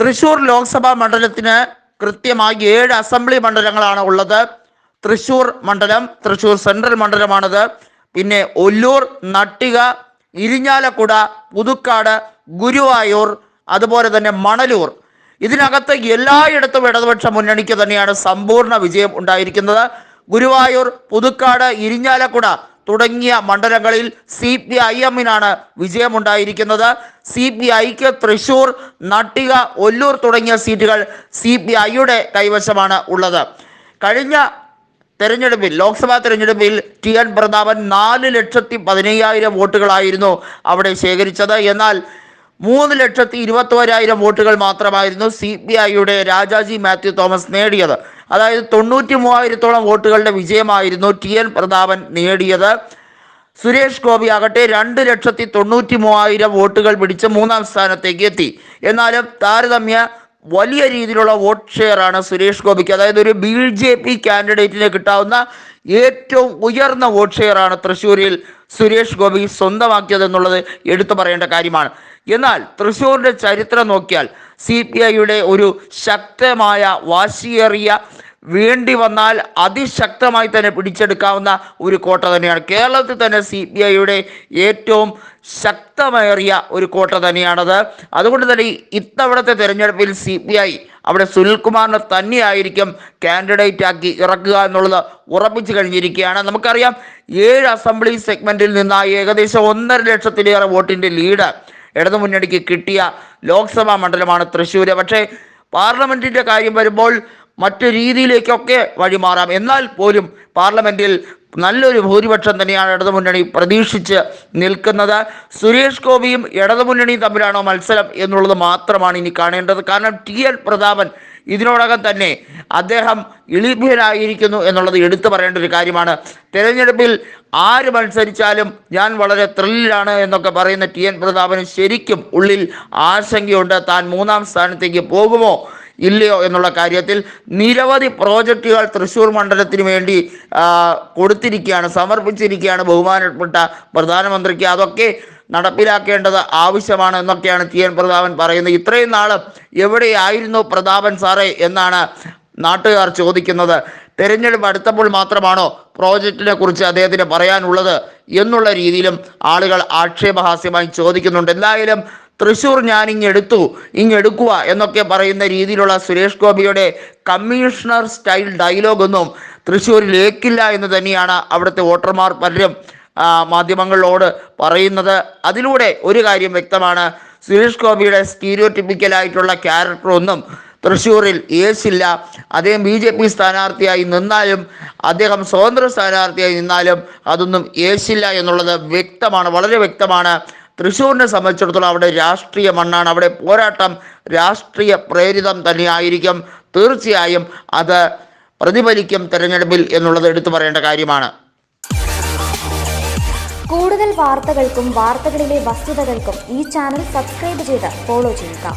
തൃശൂർ ലോക്സഭാ മണ്ഡലത്തിന് കൃത്യമായി ഏഴ് അസംബ്ലി മണ്ഡലങ്ങളാണ് ഉള്ളത്. തൃശൂർ മണ്ഡലം തൃശൂർ സെൻട്രൽ മണ്ഡലമാണത്. പിന്നെ ഒല്ലൂർ നട്ടിക ഇരിഞ്ഞാലക്കുട പുതുക്കാട് ഗുരുവായൂർ അതുപോലെ തന്നെ മണലൂർ. ഇതിനകത്ത് എല്ലായിടത്തും ഇടതുപക്ഷ മുന്നണിക്ക് തന്നെയാണ് സമ്പൂർണ വിജയം ഉണ്ടായിരിക്കുന്നത്. ഗുരുവായൂർ പുതുക്കാട് ഇരിഞ്ഞാലക്കുട തുടങ്ങിയ മണ്ഡലങ്ങളിൽ സി പി ഐ എമ്മിനാണ് വിജയമുണ്ടായിരിക്കുന്നത്. സി പി ഐക്ക് തൃശൂർ നട്ടിക ഒല്ലൂർ തുടങ്ങിയ സീറ്റുകൾ സി പി ഐയുടെ കൈവശമാണ് ഉള്ളത്. കഴിഞ്ഞ തെരഞ്ഞെടുപ്പിൽ ലോക്സഭാ തെരഞ്ഞെടുപ്പിൽ ടി എൻ പ്രതാപൻ നാല് ലക്ഷത്തി പതിനയ്യായിരം വോട്ടുകളായിരുന്നു അവിടെ ശേഖരിച്ചത്. എന്നാൽ മൂന്ന് ലക്ഷത്തി ഇരുപത്തോരായിരം വോട്ടുകൾ മാത്രമായിരുന്നു സി പി ഐയുടെ രാജാജി മാത്യു തോമസ് നേടിയത്. അതായത് തൊണ്ണൂറ്റി മൂവായിരത്തോളം വോട്ടുകളുടെ വിജയമായിരുന്നു ടി എൻ പ്രതാപൻ നേടിയത്. സുരേഷ് ഗോപി ആകട്ടെ രണ്ട് ലക്ഷത്തി തൊണ്ണൂറ്റി മൂവായിരം വോട്ടുകൾ പിടിച്ച് മൂന്നാം സ്ഥാനത്തേക്ക് എത്തി. എന്നാലും താരതമ്യ വലിയ രീതിയിലുള്ള വോട്ട് ഷെയർ ആണ് സുരേഷ് ഗോപിക്ക്. അതായത് ഒരു ബി ജെ പി കാൻഡിഡേറ്റിന് കിട്ടാവുന്ന ഏറ്റവും ഉയർന്ന വോട്ട് ഷെയർ ആണ് തൃശ്ശൂരിൽ സുരേഷ് ഗോപി സ്വന്തമാക്കിയത് എന്നുള്ളത് എടുത്തു പറയേണ്ട കാര്യമാണ്. എന്നാൽ തൃശ്ശൂരിന്റെ ചരിത്രം നോക്കിയാൽ സി പി ഐയുടെ ഒരു ശക്തമായ വാശിയേറിയ വേണ്ടി വന്നാൽ അതിശക്തമായി തന്നെ പിടിച്ചെടുക്കാവുന്ന ഒരു കോട്ട തന്നെയാണ്. കേരളത്തിൽ തന്നെ സി ബി ഐയുടെ ഏറ്റവും ശക്തമേറിയ ഒരു കോട്ട തന്നെയാണത്. അതുകൊണ്ട് തന്നെ ഇത്തവണത്തെ തെരഞ്ഞെടുപ്പിൽ സി പി ഐ അവിടെ സുനിൽകുമാറിനെ തന്നെയായിരിക്കും കാൻഡിഡേറ്റ് ആക്കി ഇറക്കുക എന്നുള്ളത് ഉറപ്പിച്ചു കഴിഞ്ഞിരിക്കുകയാണ്. നമുക്കറിയാം ഏഴ് അസംബ്ലി സെഗ്മെന്റിൽ നിന്നായി ഏകദേശം ഒന്നര ലക്ഷത്തിലേറെ വോട്ടിന്റെ ലീഡ് ഇടതുമുന്നണിക്ക് കിട്ടിയ ലോക്സഭാ മണ്ഡലമാണ് തൃശ്ശൂർ പക്ഷേ പാർലമെന്റിന്റെ കാര്യം വരുമ്പോൾ മറ്റു രീതിയിലേക്കൊക്കെ വഴിമാറാം. എന്നാൽ പോലും പാർലമെന്റിൽ നല്ലൊരു ഭൂരിപക്ഷം തന്നെയാണ് ഇടതുമുന്നണി പ്രതീക്ഷിച്ച് നിൽക്കുന്നത്. സുരേഷ് ഗോപിയും ഇടതുമുന്നണിയും തമ്മിലാണോ മത്സരം എന്നുള്ളത് മാത്രമാണ് ഇനി കാണേണ്ടത്. കാരണം ടി എൻ പ്രതാപൻ ഇതിനോടകം തന്നെ അദ്ദേഹം ഇളിഭ്യനായിരിക്കുന്നു എന്നുള്ളത് എടുത്തു പറയേണ്ട ഒരു കാര്യമാണ്. തെരഞ്ഞെടുപ്പിൽ ആര് മത്സരിച്ചാലും ഞാൻ വളരെ ത്രില്ലിലാണ് എന്നൊക്കെ പറയുന്ന ടി എൻ പ്രതാപന് ശരിക്കും ഉള്ളിൽ ആശങ്കയുണ്ട്. താൻ മൂന്നാം സ്ഥാനത്തേക്ക് പോകുമോ? ഇല്ലയോ എന്നുള്ള കാര്യത്തിൽ നിരവധി പ്രോജക്റ്റുകൾ തൃശ്ശൂർ മണ്ഡലത്തിന് വേണ്ടി കൊടുത്തിരിക്കുകയാണ് സമർപ്പിച്ചിരിക്കുകയാണ് ബഹുമാനപ്പെട്ട പ്രധാനമന്ത്രിക്ക്. അതൊക്കെ നടപ്പിലാക്കേണ്ടത് ആവശ്യമാണ് എന്നൊക്കെയാണ് ടി എൻ പ്രതാപൻ പറയുന്നത്. ഇത്രയും നാൾ എവിടെയായിരുന്നു പ്രതാപൻ സാറേ എന്നാണ് നാട്ടുകാർ ചോദിക്കുന്നത്. തെരഞ്ഞെടുപ്പ് അടുത്തപ്പോൾ മാത്രമാണോ പ്രോജക്റ്റിനെ കുറിച്ച് അദ്ദേഹത്തിന് പറയാനുള്ളത് എന്നുള്ള രീതിയിലും ആളുകൾ ആക്ഷേപഹാസ്യമായി ചോദിക്കുന്നുണ്ട്. എന്തായാലും തൃശ്ശൂർ ഞാൻ ഇങ്ങെടുത്തു ഇങ്ങെടുക്കുക എന്നൊക്കെ പറയുന്ന രീതിയിലുള്ള സുരേഷ് ഗോപിയുടെ കമ്മീഷണർ സ്റ്റൈൽ ഡയലോഗൊന്നും തൃശ്ശൂരിൽ ഏക്കില്ല എന്ന് തന്നെയാണ് അവിടുത്തെ വോട്ടർമാർ പലരും മാധ്യമങ്ങളോട് പറയുന്നത്. അതിലൂടെ ഒരു കാര്യം വ്യക്തമാണ്. സുരേഷ് ഗോപിയുടെ സ്റ്റീരിയോടിപ്പിക്കലായിട്ടുള്ള ക്യാരക്ടർ ഒന്നും തൃശ്ശൂരിൽ യേശില്ല അദ്ദേഹം ബി ജെ പി സ്ഥാനാർത്ഥിയായി നിന്നാലും അദ്ദേഹം സ്വതന്ത്ര സ്ഥാനാർത്ഥിയായി നിന്നാലും അതൊന്നും യേശില്ല എന്നുള്ളത് വ്യക്തമാണ് വളരെ വ്യക്തമാണ്. തൃശ്ശൂരിനെ സംബന്ധിച്ചിടത്തോളം അവിടെ രാഷ്ട്രീയ മണ്ണാണ്. അവിടെ പോരാട്ടം രാഷ്ട്രീയ പ്രേരിതം തന്നെയായിരിക്കും. തീർച്ചയായും അത് പ്രതിഫലിക്കും തെരഞ്ഞെടുപ്പിൽ എന്നുള്ളത് എടുത്തു പറയേണ്ട കാര്യമാണ്. കൂടുതൽ വാർത്തകൾക്കും വാർത്തകളിലെ വസ്തുതകൾക്കും ഈ ചാനൽ സബ്സ്ക്രൈബ് ചെയ്ത് ഫോളോ ചെയ്യുക.